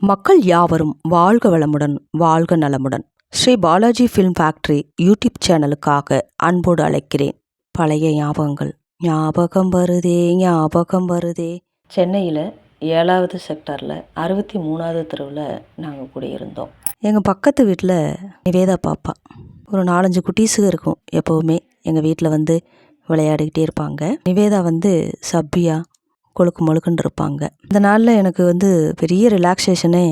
மக்கள் யாவரும் வாழ்க வளமுடன் வாழ்க நலமுடன். Sri Balaji film factory YouTube சேனலுக்காக அன்போடு அழைக்கிறேன். பழைய ஞாபகங்கள். ஞாபகம் வருதே ஞாபகம் வருதே. சென்னையில் ஏழாவது செக்டரில் அறுபத்தி மூணாவது தெருவில் நாங்கள் குடியிருந்தோம். எங்கள் பக்கத்து வீட்டில் நிவேதா பாப்பா. ஒரு நாலஞ்சு குட்டீஸுக இருக்கும் எப்போவுமே. எங்கள் வீட்டில் வந்து விளையாடிக்கிட்டே இருப்பாங்க. நிவேதா வந்து சப்பியா கொழுக்கு மொழுக்குன்னு இருப்பாங்க. இந்த நாளில் எனக்கு வந்து பெரிய ரிலாக்ஸேஷனே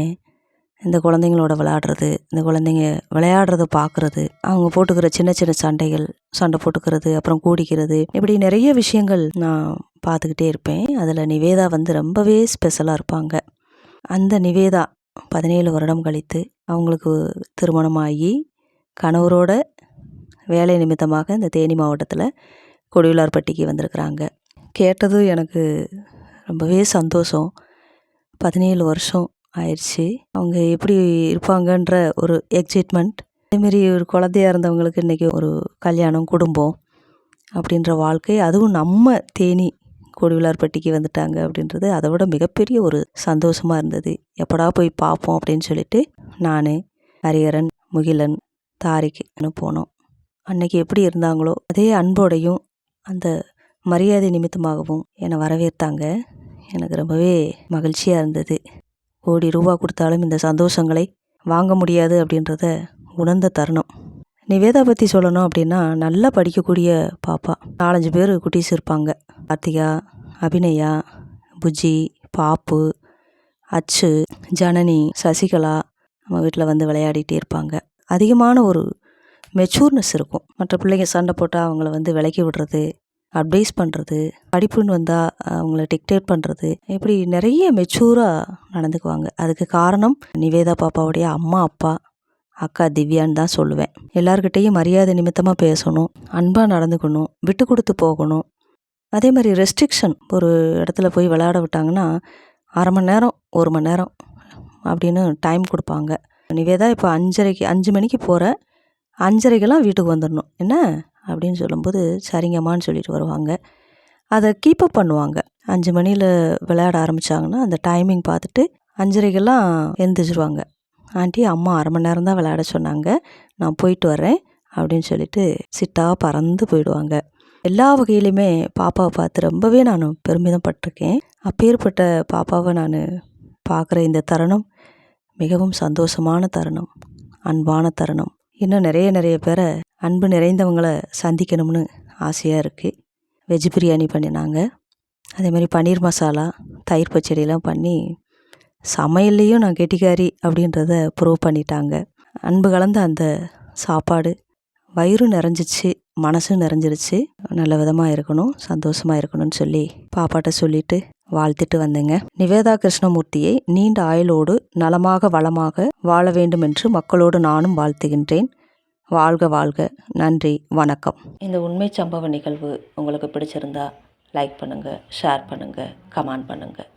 இந்த குழந்தைங்களோட விளையாடுறது இந்த குழந்தைங்க விளையாடுறத பார்க்குறது அவங்க போட்டுக்கிற சின்ன சின்ன சண்டைகள் சண்டை போட்டுக்கிறது அப்புறம் கூடிக்கிறது இப்படி நிறைய விஷயங்கள் நான் பார்த்துக்கிட்டே இருப்பேன். அதில் நிவேதா வந்து ரொம்பவே ஸ்பெஷலாக இருப்பாங்க. அந்த நிவேதா பதினேழு வருடம் கழித்து அவங்களுக்கு திருமணமாகி கணவரோட வேலை நிமித்தமாக இந்த தேனி மாவட்டத்தில் கொடியுலார்பட்டிக்கு வந்திருக்கிறாங்க. கேட்டதும் எனக்கு ரொம்பவே சந்தோஷம். பதினேழு வருஷம் ஆயிடுச்சு. அவங்க எப்படி இருப்பாங்கன்ற ஒரு எக்ஸைட்மெண்ட் அதேமாரி ஒரு குழந்தையா இருந்தவங்களுக்கு இன்றைக்கி ஒரு கல்யாணம் குடும்பம் அப்படின்ற வாழ்க்கை. அதுவும் நம்ம தேனி கொடிவிலார்பட்டிக்கு வந்துட்டாங்க அப்படின்றது அதை விட மிகப்பெரிய ஒரு சந்தோஷமாக இருந்தது. எப்படா போய் பார்ப்போம் அப்படின்னு சொல்லிட்டு நான் ஹரிஹரன் முகிலன் தாரிக்கு போனோம். அன்னைக்கு எப்படி இருந்தாங்களோ அதே அன்போடையும் அந்த மரியாதை நிமித்தமாகவும் என்னை வரவேற்றாங்க. எனக்கு ரொம்பவே மகிழ்ச்சியாக இருந்தது. கோடி ரூபா கொடுத்தாலும் இந்த சந்தோஷங்களை வாங்க முடியாது அப்படின்றத உணர்ந்த தருணம். நிவேதா பற்றி சொல்லணும் அப்படின்னா நல்லா படிக்கக்கூடிய பாப்பா. நாலஞ்சு பேர் குட்டீஸ் இருப்பாங்க. கார்த்திகா அபிநயா புஜ்ஜி பாப்பு அச்சு ஜனனி சசிகலா நம்ம வீட்டில் வந்து விளையாடிட்டே இருப்பாங்க. அதிகமான ஒரு மெச்சூர்னஸ் இருக்கும். மற்ற பிள்ளைங்க சண்டை போட்டால் அவங்கள வந்து விலக்கி விடுறது அட்வைஸ் பண்ணுறது படிப்புன்னு வந்தால் அவங்கள டிக்டேட் பண்ணுறது இப்படி நிறைய மெச்சூராக நடந்துக்குவாங்க. அதுக்கு காரணம் நிவேதா பாப்பாவுடைய அம்மா அப்பா அக்கா திவ்யான்னு தான் சொல்லுவேன். எல்லார்கிட்டேயும் மரியாதை நிமித்தமாக பேசணும் அன்பாக நடந்துக்கணும் விட்டு கொடுத்து போகணும். அதே மாதிரி ரெஸ்ட்ரிக்ஷன் ஒரு இடத்துல போய் விளையாட விட்டாங்கன்னா அரை மணி நேரம் ஒரு மணி நேரம் அப்படின்னு டைம் கொடுப்பாங்க. நிவேதா இப்போ அஞ்சரைக்கு அஞ்சு மணிக்கு போகிற அஞ்சரைக்கெல்லாம் வீட்டுக்கு வந்துடணும். என்ன? அப்படின்னு சொல்லும்போது சரிங்கம்மான்னு சொல்லிட்டு வருவாங்க. அதை கீப்பப் பண்ணுவாங்க. அஞ்சு மணியில் விளையாட ஆரம்பித்தாங்கன்னா அந்த டைமிங் பார்த்துட்டு அஞ்சரைக்கெல்லாம் எழுந்திரிச்சிருவாங்க ஆண்டி அம்மா அரை மணி நேரம் தான் விளையாட சொன்னாங்க. நான் போயிட்டு வரேன் அப்படின்னு சொல்லிட்டு சிட்டாக பறந்து போயிடுவாங்க. எல்லா வகையிலையுமே பாப்பாவை பார்த்து ரொம்பவே நான் பெருமிதம் பட்டிருக்கேன் அப்பேற்பட்ட பாப்பாவை நான் பார்க்குற இந்த தருணம் மிகவும் சந்தோஷமான தருணம் அன்பான தருணம். இன்னும் நிறைய நிறைய பேரை அன்பு நிறைந்தவங்களை சந்திக்கணும்னு ஆசையாக இருக்குது வெஜ் பிரியாணி பண்ணினாங்க. அதேமாதிரி பன்னீர் மசாலா தயிர் பச்சடியெல்லாம் பண்ணி சமையல்லையும் நான் கெட்டிக்காரி அப்படின்றத ப்ரூவ் பண்ணிட்டாங்க. அன்பு கலந்த அந்த சாப்பாடு வயிறும் நிறைஞ்சிச்சு மனசும் நிறைஞ்சிருச்சு. நல்ல விதமாக இருக்கணும் சந்தோஷமாக இருக்கணும்னு சொல்லி பாப்பாட்ட சொல்லிட்டு வாழ்த்துட்டு வந்தேங்க. நிவேதா கிருஷ்ணமூர்த்தியை நீண்ட ஆயுளோடு நலமாக வளமாக வாழ வேண்டும் என்று மக்களோடு நானும் வாழ்த்துகின்றேன். வாழ்க வாழ்க. நன்றி வணக்கம். இந்த உண்மை சம்பவ நிகழ்வு உங்களுக்கு பிடிச்சிருந்தா லைக் பண்ணுங்கள் ஷேர் பண்ணுங்கள் கமெண்ட் பண்ணுங்கள்